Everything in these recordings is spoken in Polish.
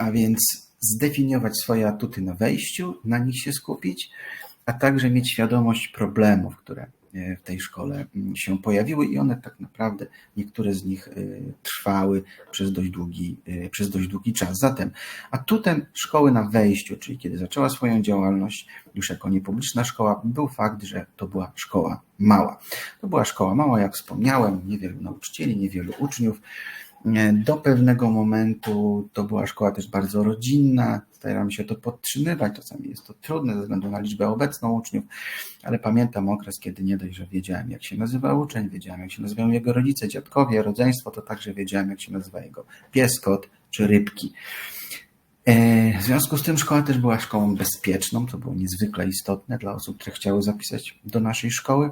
a więc zdefiniować swoje atuty na wejściu, na nich się skupić, a także mieć świadomość problemów, które e, w tej szkole mm, się pojawiły i one tak naprawdę, niektóre z nich e, trwały przez dość długi, e, przez dość długi czas. Zatem atutem szkoły na wejściu, czyli kiedy zaczęła swoją działalność już jako niepubliczna szkoła, był fakt, że to była szkoła mała. To była szkoła mała, jak wspomniałem, niewielu nauczycieli, niewielu uczniów, do pewnego momentu to była szkoła też bardzo rodzinna. Staramy się to podtrzymywać. Czasami jest to trudne ze względu na liczbę obecną uczniów, ale pamiętam okres, kiedy nie dość, że wiedziałem, jak się nazywa uczeń, wiedziałem, jak się nazywają jego rodzice, dziadkowie, rodzeństwo, to także wiedziałem, jak się nazywa jego pies, kot czy rybki. E, w związku z tym szkoła też była szkołą bezpieczną, to było niezwykle istotne dla osób, które chciały zapisać do naszej szkoły.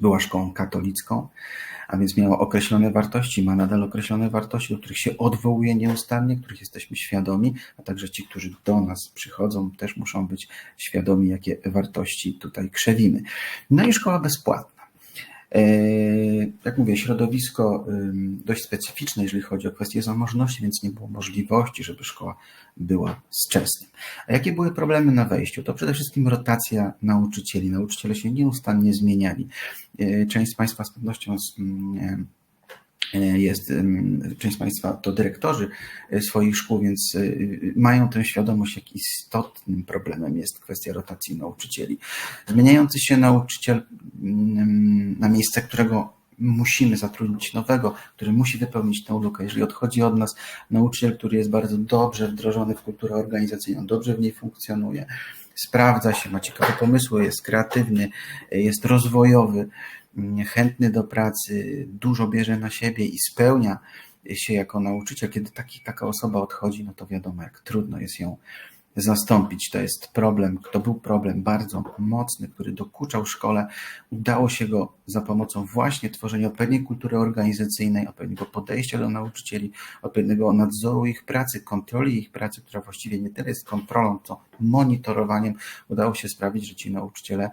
Była szkołą katolicką a więc miała określone wartości, ma nadal określone wartości, do których się odwołuje nieustannie, których jesteśmy świadomi, a także ci, którzy do nas przychodzą, też muszą być świadomi, jakie wartości tutaj krzewimy. No i szkoła bezpłatna. E, jak mówię, środowisko dość specyficzne, jeżeli chodzi o kwestie zamożności, więc nie było możliwości, żeby szkoła była z czesnym. A jakie były problemy na wejściu? To przede wszystkim rotacja nauczycieli. Nauczyciele się nieustannie zmieniali. E, część z Państwa z pewnością E, jest, część Państwa to dyrektorzy e, swoich szkół, więc e, mają tę świadomość, jak istotnym problemem jest kwestia rotacji nauczycieli. Zmieniający się nauczyciel na miejsce, którego musimy zatrudnić nowego, który musi wypełnić tę lukę. Jeżeli odchodzi od nas nauczyciel, który jest bardzo dobrze wdrożony w kulturę organizacyjną, dobrze w niej funkcjonuje, sprawdza się, ma ciekawe pomysły, jest kreatywny, jest rozwojowy, chętny do pracy, dużo bierze na siebie i spełnia się jako nauczyciel, kiedy taki, taka osoba odchodzi, no to wiadomo, jak trudno jest ją zastąpić. To jest problem, to był problem bardzo mocny, który dokuczał szkole. Udało się go za pomocą właśnie tworzenia odpowiedniej kultury organizacyjnej, odpowiedniego podejścia do nauczycieli, odpowiedniego nadzoru ich pracy, kontroli ich pracy, która właściwie nie tyle jest kontrolą, co monitorowaniem. Udało się sprawić, że ci nauczyciele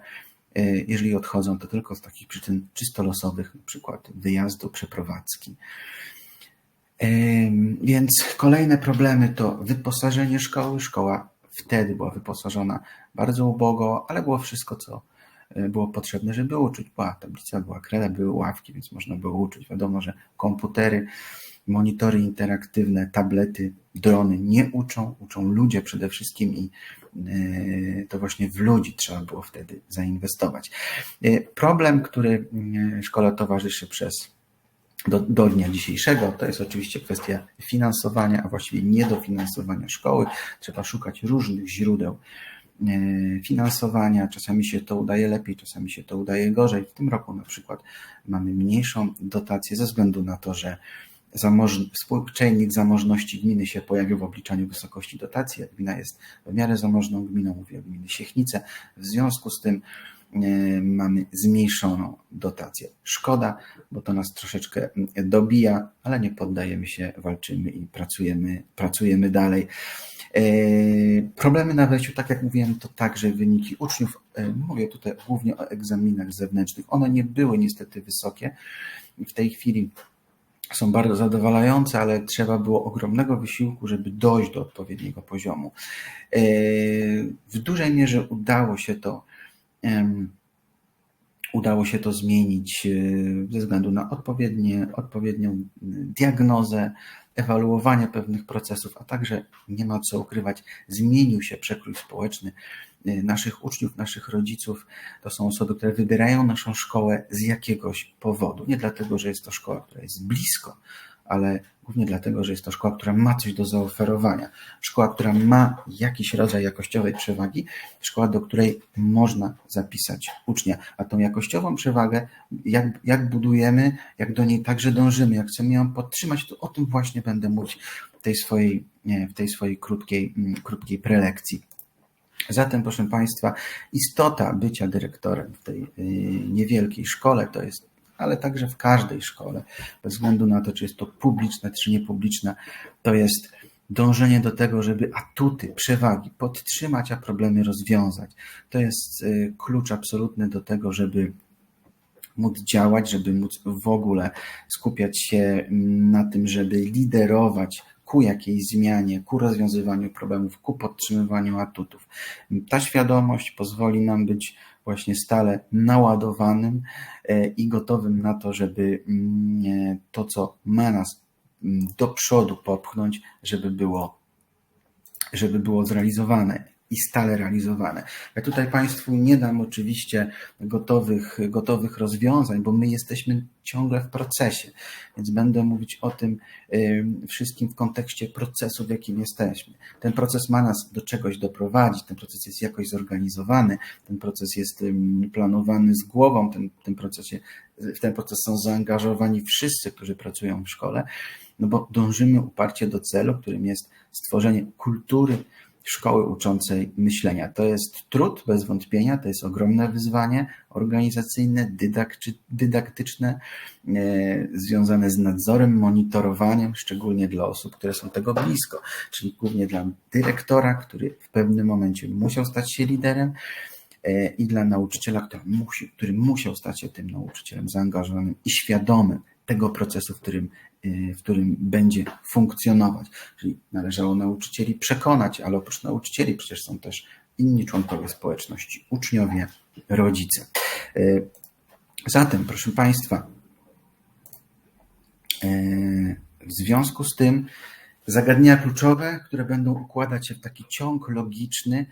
E, jeżeli odchodzą, to tylko z takich przyczyn czysto losowych, na przykład wyjazdu, przeprowadzki. Więc kolejne problemy to wyposażenie szkoły. Szkoła wtedy była wyposażona bardzo ubogo, ale było wszystko, co e, było potrzebne, żeby uczyć. Była tablica, była kreda, były ławki, więc można było uczyć. Wiadomo, że komputery monitory interaktywne, tablety, drony nie uczą, uczą ludzie przede wszystkim i e, to właśnie w ludzi trzeba było wtedy zainwestować. E, problem, który szkole towarzyszy przez do, do dnia dzisiejszego, to jest oczywiście kwestia finansowania, a właściwie niedofinansowania szkoły. Trzeba szukać różnych źródeł finansowania. Czasami się to udaje lepiej, czasami się to udaje gorzej. W tym roku na przykład mamy mniejszą dotację ze względu na to, że współczynnik zamożności gminy się pojawił w obliczaniu wysokości dotacji. Gmina jest w miarę zamożną gminą, mówię gminy Siechnice. W związku z tym e, mamy zmniejszoną dotację. Szkoda, bo to nas troszeczkę dobija, ale nie poddajemy się, walczymy i pracujemy, pracujemy dalej. E, problemy na wejściu, tak jak mówiłem, to także wyniki uczniów. E, mówię tutaj głównie o egzaminach zewnętrznych. One nie były niestety wysokie. W tej chwili są bardzo zadowalające, ale trzeba było ogromnego wysiłku, żeby dojść do odpowiedniego poziomu. E, w dużej mierze udało się to udało się to zmienić e, ze względu na odpowiednie, odpowiednią diagnozę, ewaluowanie pewnych procesów, a także nie ma co ukrywać, zmienił się przekrój społeczny Y, naszych uczniów, naszych rodziców. To są osoby, które wybierają naszą szkołę z jakiegoś powodu. Nie dlatego, że jest to szkoła, która jest blisko, ale głównie dlatego, że jest to szkoła, która ma coś do zaoferowania. Szkoła, która ma jakiś rodzaj jakościowej przewagi, szkoła, do której można zapisać ucznia. A tą jakościową przewagę, jak, jak budujemy, jak do niej także dążymy, jak chcemy ją podtrzymać, to o tym właśnie będę mówić w tej swojej, w tej swojej krótkiej, mm, krótkiej prelekcji. Zatem, proszę Państwa, istota bycia dyrektorem w tej y, niewielkiej szkole to jest, ale także w każdej szkole, bez względu na to, czy jest to publiczne, czy niepubliczne, to jest dążenie do tego, żeby atuty, przewagi podtrzymać, a problemy rozwiązać. To jest y, klucz absolutny do tego, żeby móc działać, żeby móc w ogóle skupiać się na tym, żeby liderować ku jakiejś zmianie, ku rozwiązywaniu problemów, ku podtrzymywaniu atutów. Ta świadomość pozwoli nam być właśnie stale naładowanym e, i gotowym na to, żeby mm, to, co ma nas mm, do przodu popchnąć, żeby było, żeby było zrealizowane i stale realizowane. Ja tutaj Państwu nie dam oczywiście gotowych, gotowych rozwiązań, bo my jesteśmy ciągle w procesie, więc będę mówić o tym wszystkim w kontekście procesu, w jakim jesteśmy. Ten proces ma nas do czegoś doprowadzić, ten proces jest jakoś zorganizowany, ten proces jest planowany z głową, ten, ten proces, w ten proces są zaangażowani wszyscy, którzy pracują w szkole, no bo dążymy uparcie do celu, którym jest stworzenie kultury, szkoły uczącej myślenia. To jest trud, bez wątpienia, to jest ogromne wyzwanie organizacyjne, dydaktyczne, e, związane z nadzorem, monitorowaniem, szczególnie dla osób, które są tego blisko, czyli głównie dla dyrektora, który w pewnym momencie musiał stać się liderem, e, i dla nauczyciela, który, musi, który musiał stać się tym nauczycielem zaangażowanym i świadomym tego procesu, w którym Y, w którym będzie funkcjonować. Czyli należało nauczycieli przekonać, ale oprócz nauczycieli przecież są też inni członkowie społeczności, uczniowie, rodzice. Y, zatem, proszę Państwa, y, w związku z tym zagadnienia kluczowe, które będą układać się w taki ciąg logiczny,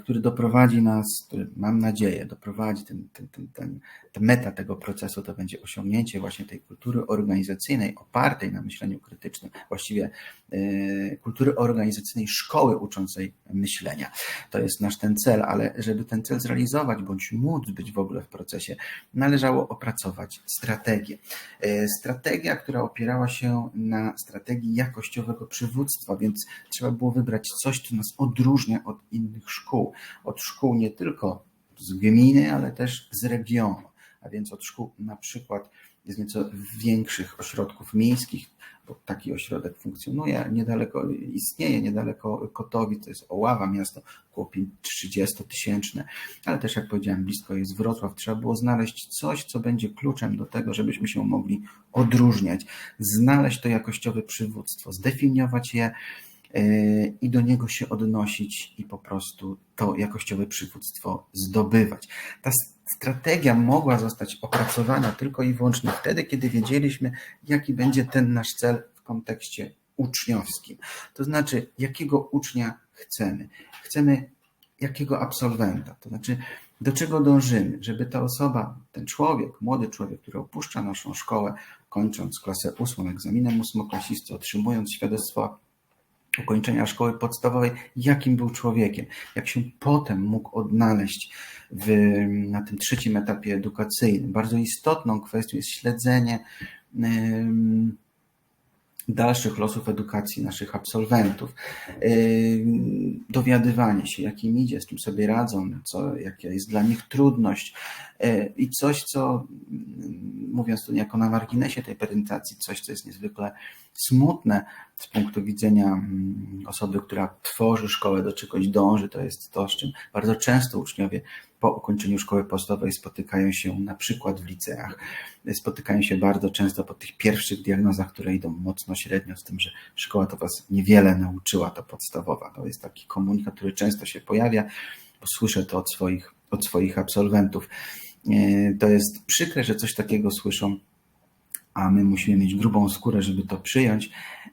który doprowadzi nas, który mam nadzieję, doprowadzi ten, ten, ten, ten, ta meta tego procesu, to będzie osiągnięcie właśnie tej kultury organizacyjnej opartej na myśleniu krytycznym, właściwie y, kultury organizacyjnej szkoły uczącej myślenia. To jest nasz ten cel, ale żeby ten cel zrealizować bądź móc być w ogóle w procesie, należało opracować strategię. Y, strategia, która opierała się na strategii jakościowego przywództwa, więc trzeba było wybrać coś, co nas odróżnia od innych szkół szkół. Od szkół nie tylko z gminy, ale też z regionu, a więc od szkół na przykład z nieco większych ośrodków miejskich, bo taki ośrodek funkcjonuje, niedaleko istnieje, niedaleko Kotowic, to jest Oława, miasto około 30-tysięczne, ale też jak powiedziałem, blisko jest Wrocław. Trzeba było znaleźć coś, co będzie kluczem do tego, żebyśmy się mogli odróżniać, znaleźć to jakościowe przywództwo, zdefiniować je, i do niego się odnosić i po prostu to jakościowe przywództwo zdobywać. Ta strategia mogła zostać opracowana tylko i wyłącznie wtedy, kiedy wiedzieliśmy, jaki będzie ten nasz cel w kontekście uczniowskim. To znaczy, jakiego ucznia chcemy. Chcemy jakiego absolwenta, to znaczy do czego dążymy, żeby ta osoba, ten człowiek, młody człowiek, który opuszcza naszą szkołę, kończąc klasę ósmą, egzaminem ósmoklasisty, otrzymując świadectwo ukończenia szkoły podstawowej, jakim był człowiekiem, jak się potem mógł odnaleźć w, na tym trzecim etapie edukacyjnym. Bardzo istotną kwestią jest śledzenie dalszych losów edukacji naszych absolwentów, dowiadywanie się, jak im idzie, z czym sobie radzą, co, jaka jest dla nich trudność. I coś, co, mówiąc tu niejako na marginesie tej prezentacji, coś, co jest niezwykle smutne z punktu widzenia mm, osoby, która tworzy szkołę, do czegoś dąży, to jest to, z czym bardzo często uczniowie po ukończeniu szkoły podstawowej spotykają się na przykład w liceach. Spotykają się bardzo często po tych pierwszych diagnozach, które idą mocno średnio z tym, że szkoła to was niewiele nauczyła, to podstawowa. To jest taki komunikat, który często się pojawia, bo słyszę to od swoich, od swoich absolwentów. E, to jest przykre, że coś takiego słyszą a my musimy mieć grubą skórę, żeby to przyjąć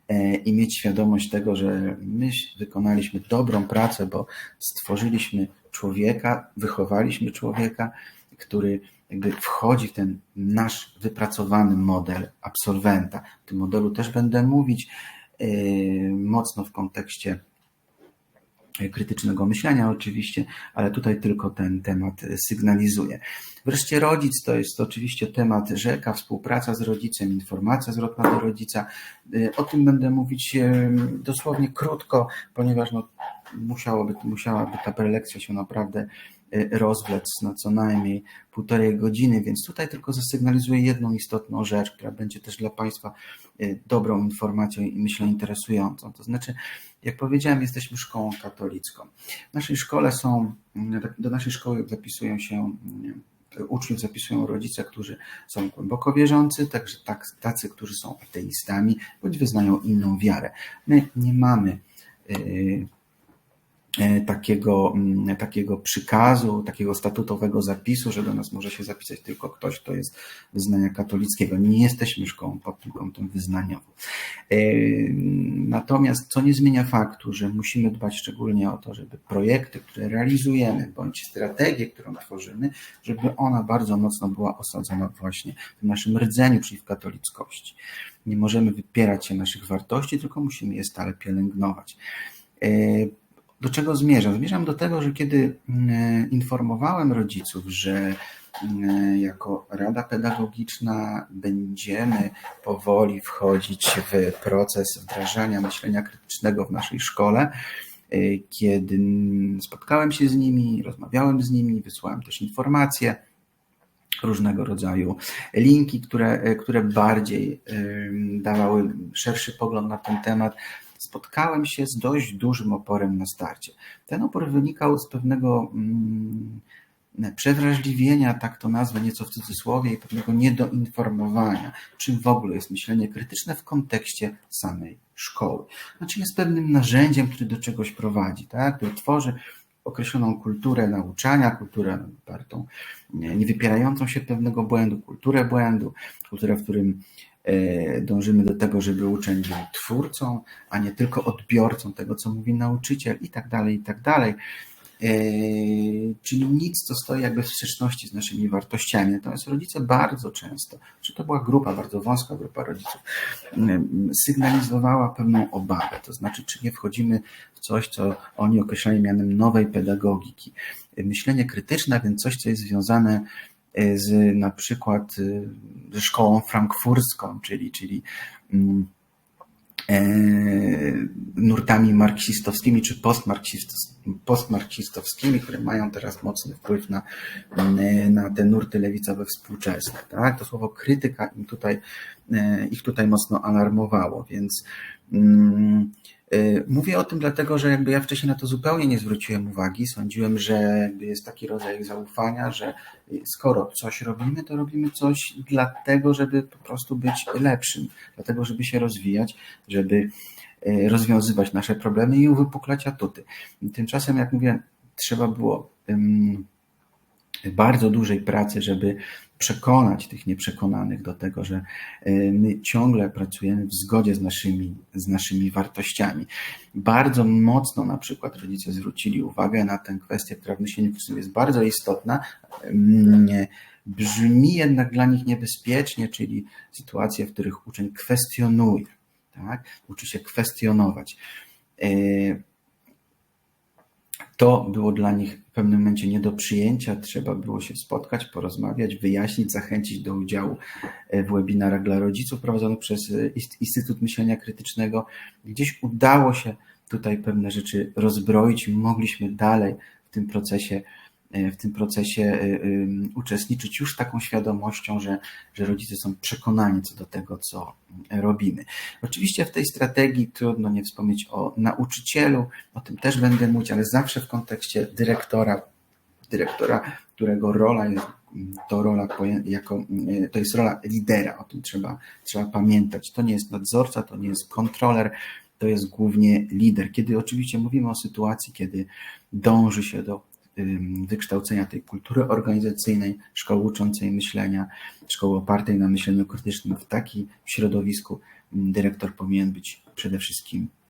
e, i mieć świadomość tego, że my wykonaliśmy dobrą pracę, bo stworzyliśmy człowieka, wychowaliśmy człowieka, który jakby wchodzi w ten nasz wypracowany model absolwenta. W tym modelu też będę mówić e, mocno w kontekście krytycznego myślenia oczywiście, ale tutaj tylko ten temat sygnalizuje. Wreszcie rodzic to jest oczywiście temat rzeka, współpraca z rodzicem, informacja zwrotna do rodzica. O tym będę mówić dosłownie krótko, ponieważ no, musiałoby, musiałaby ta prelekcja się naprawdę rozwlec na co najmniej półtorej godziny, więc tutaj tylko zasygnalizuję jedną istotną rzecz, która będzie też dla Państwa e, dobrą informacją i myślę interesującą. To znaczy, jak powiedziałem, jesteśmy szkołą katolicką. W naszej szkole są, do naszej szkoły zapisują się uczniów zapisują rodzice, którzy są głęboko wierzący, także tak, tacy, którzy są ateistami, bądź wyznają inną wiarę. My nie mamy y, takiego, mm, takiego przykazu, takiego statutowego zapisu, że do nas może się zapisać tylko ktoś, kto jest wyznania katolickiego. Nie jesteśmy szkołą pod tym kątem wyznaniową. E, natomiast co nie zmienia faktu, że musimy dbać szczególnie o to, żeby projekty, które realizujemy, bądź strategię, którą tworzymy, żeby ona bardzo mocno była osadzona właśnie w naszym rdzeniu, czyli w katolickości. Nie możemy wypierać się naszych wartości, tylko musimy je stale pielęgnować. Do czego zmierzam? Zmierzam do tego, że kiedy mm, informowałem rodziców, że mm, jako Rada Pedagogiczna będziemy powoli wchodzić w proces wdrażania myślenia krytycznego w naszej szkole, y, kiedy spotkałem się z nimi, rozmawiałem z nimi, wysłałem też informacje, różnego rodzaju linki, które, które bardziej dawały szerszy pogląd na ten temat spotkałem się z dość dużym oporem na starcie. Ten opór wynikał z pewnego mm, przewrażliwienia, tak to nazwę nieco w cudzysłowie, i pewnego niedoinformowania, czym w ogóle jest myślenie krytyczne w kontekście samej szkoły. Znaczy jest pewnym narzędziem, który do czegoś prowadzi, tak? który tworzy określoną kulturę nauczania, kulturę opartą, nie wypierającą się pewnego błędu, kulturę błędu, kulturę, w którym E, dążymy do tego, żeby uczeń był twórcą, a nie tylko odbiorcą tego, co mówi nauczyciel i tak dalej, i tak dalej. E, czyli nic, co stoi jakby w sprzeczności z naszymi wartościami. Natomiast rodzice bardzo często, czy to była grupa, bardzo wąska grupa rodziców, sygnalizowała pewną obawę, to znaczy, czy nie wchodzimy w coś, co oni określają mianem nowej pedagogiki. Myślenie krytyczne, więc coś, co jest związane z na przykład ze szkołą frankfurską, czyli, czyli mm, nurtami marksistowskimi czy postmarksistowskimi, które mają teraz mocny wpływ na, na te nurty lewicowe współczesne. Tak? To słowo krytyka im tutaj, ich tutaj mocno alarmowało, więc mm, mówię o tym dlatego, że jakby ja wcześniej na to zupełnie nie zwróciłem uwagi. Sądziłem, że jest taki rodzaj zaufania, że skoro coś robimy, to robimy coś dlatego, żeby po prostu być lepszym, dlatego, żeby się rozwijać, żeby y, rozwiązywać nasze problemy i uwypuklać atuty. Tymczasem, jak mówię, trzeba było bardzo dużej pracy, żeby przekonać tych nieprzekonanych do tego, że e, my ciągle pracujemy w zgodzie z naszymi, z naszymi wartościami. Bardzo mocno na przykład rodzice zwrócili uwagę na tę kwestię, która w myśleniu jest bardzo istotna, mm, brzmi jednak dla nich niebezpiecznie, czyli sytuacje, w których uczeń kwestionuje, tak? uczy się kwestionować. To było dla nich w pewnym momencie nie do przyjęcia. Trzeba było się spotkać, porozmawiać, wyjaśnić, zachęcić do udziału e, w webinarach dla rodziców prowadzonych przez e, Instytut Myślenia Krytycznego. Gdzieś udało się tutaj pewne rzeczy rozbroić. Mogliśmy dalej w tym procesie w tym procesie e, uczestniczyć już taką świadomością, że, że rodzice są przekonani co do tego, co robimy. Oczywiście w tej strategii trudno nie wspomnieć o nauczycielu, o tym też będę mówić, ale zawsze w kontekście dyrektora, dyrektora, którego rola jest to rola jako, e, to jest rola lidera, o tym trzeba, trzeba pamiętać. To nie jest nadzorca, to nie jest kontroler, to jest głównie lider. Kiedy oczywiście mówimy o sytuacji, kiedy dąży się do wykształcenia tej kultury organizacyjnej, szkoły uczącej myślenia, szkoły opartej na myśleniu krytycznym. W takim środowisku dyrektor powinien być przede wszystkim